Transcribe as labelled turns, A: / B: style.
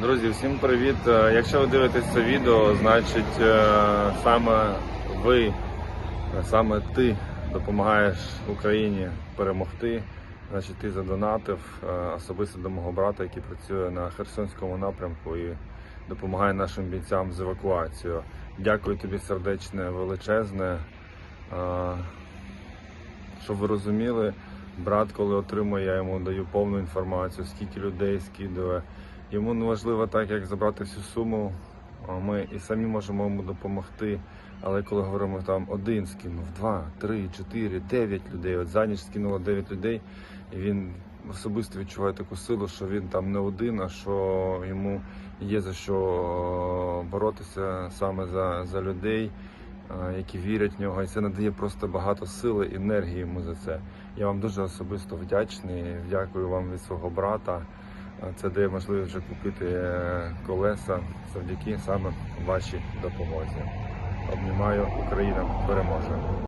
A: Друзі, всім привіт! Е, Якщо ви дивитесь це відео, значить е, саме ви, е, саме ти допомагаєш Україні перемогти. Значить, ти задонатив особисто до мого брата, який працює на Херсонському напрямку і допомагає нашим бійцям з евакуацією. Дякую тобі сердечне, величезне. Щоб ви розуміли, брат, коли отримує, я йому даю повну інформацію, скільки людей скидує. Йому не важливо так, як забрати всю суму. Ми і самі можемо йому допомогти. Але коли говоримо там один скинув, два, три, чотири, дев'ять людей. От за ніч скинуло дев'ять людей, і він особисто відчуває таку силу, що він там не один, а що йому є за що е, боротися саме за, за людей, е, які вірять в нього. І це надає просто багато сили енергії йому за це. Я вам дуже особисто вдячний. Дякую вам від свого брата. Це дає можливість вже купити е, колеса завдяки саме вашій допомозі. Обнімаю Україна переможе.